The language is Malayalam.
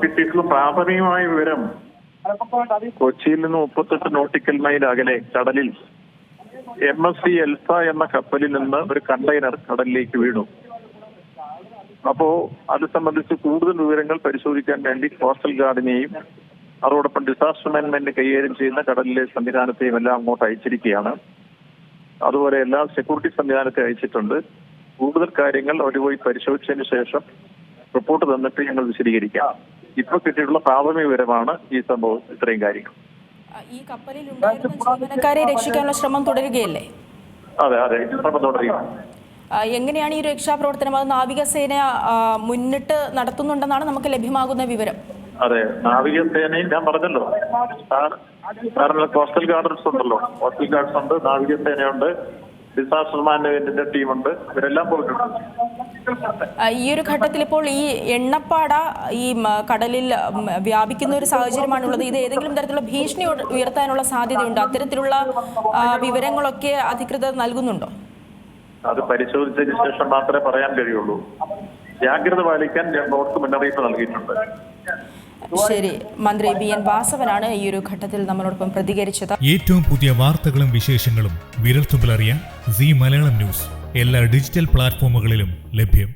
കിട്ടിയിട്ടുള്ള പ്രാഥമികമായ വിവരം കൊച്ചിയിൽ നിന്ന് മുപ്പത്തെട്ട് നോട്ടിക്കൽ മൈൽ അകലെ കടലിൽ എം എസ് സി എൽസ എന്ന കപ്പലിൽ നിന്ന് ഒരു കണ്ടെയ്നർ കടലിലേക്ക് വീണു. അപ്പോ അത് സംബന്ധിച്ച് കൂടുതൽ വിവരങ്ങൾ പരിശോധിക്കാൻ വേണ്ടി കോസ്റ്റൽ ഗാർഡിനെയും അതോടൊപ്പം ഡിസാസ്റ്റർ മാനേജ്മെന്റ് കൈകാര്യം ചെയ്യുന്ന കടലിലെ സംവിധാനത്തെയും എല്ലാം അങ്ങോട്ട് അയച്ചിരിക്കുകയാണ്. അതുപോലെ എല്ലാ സെക്യൂരിറ്റി സംവിധാനത്തെ അയച്ചിട്ടുണ്ട്. കൂടുതൽ കാര്യങ്ങൾ അവർ പോയി പരിശോധിച്ചതിന് ശേഷം റിപ്പോർട്ട് തന്നിട്ട് ഞങ്ങൾ വിശദീകരിക്കാം. ഇപ്പൊ കിട്ടിയിട്ടുള്ള പ്രാഥമിക വിവരമാണ് ഈ സംഭവം ഇത്രയും കാര്യങ്ങൾ. ഈ കപ്പലിൽ ഉണ്ടായിരുന്ന ജീവനക്കാരെ രക്ഷിക്കാനുള്ള ശ്രമം തുടരുകയല്ലേ? അതെ അതെ ശ്രമം തുടരുകയാണ്. എങ്ങനെയാണ് ഈ രക്ഷാപ്രവർത്തനം? അത് നാവികസേന മുന്നിട്ട് നടത്തുന്നുണ്ടെന്നാണ് നമുക്ക് ലഭ്യമാകുന്ന വിവരം. അതെ നാവികസേനയും ഞാൻ പറഞ്ഞല്ലോ. കോസ്റ്റൽ ഗാർഡൻസ് ഉണ്ടല്ലോ. കോസ്റ്റൽ ഗാർഡ്സ് ഉണ്ട് നാവികസേനയുണ്ട്. ഡിസാസ്റ്റർ മാനേജ്മെന്റിന്റെ ടീമുണ്ട്. ഇവരെല്ലാം പോയിട്ടുണ്ട്. ഈ ഒരു ഘട്ടത്തിൽ ഇപ്പോൾ ഈ എണ്ണപ്പാട ഈ കടലിൽ വ്യാപിക്കുന്ന ഒരു സാഹചര്യമാണുള്ളത്. ഇത് ഏതെങ്കിലും തരത്തിലുള്ള ഭീഷണി ഉയർത്താനുള്ള സാധ്യതയുണ്ട്? അത്തരത്തിലുള്ള വിവരങ്ങളൊക്കെ അധികൃതർ നൽകുന്നുണ്ടോ? അത് പരിശോധിച്ചതിന് ശേഷം മാത്രമേ പറയാൻ കഴിയുള്ളൂ. ജാഗ്രത പാലിക്കാൻ ഞാൻ ബോർഡ് മുന്നറിയിപ്പ് നൽകിയിട്ടുണ്ട്. ശരി. മന്ത്രി ബി എൻ വാസവനാണ് ഈ ഒരു ഘട്ടത്തിൽ നമ്മളോടൊപ്പം പ്രതികരിച്ചത്. ഏറ്റവും പുതിയ വാർത്തകളും വിശേഷങ്ങളും വിരൽത്തുമ്പിലറിയാൻ സി മലയാളം ന്യൂസ്. എല്ലാ ഡിജിറ്റൽ പ്ലാറ്റ്ഫോമുകളിലും ലഭ്യം.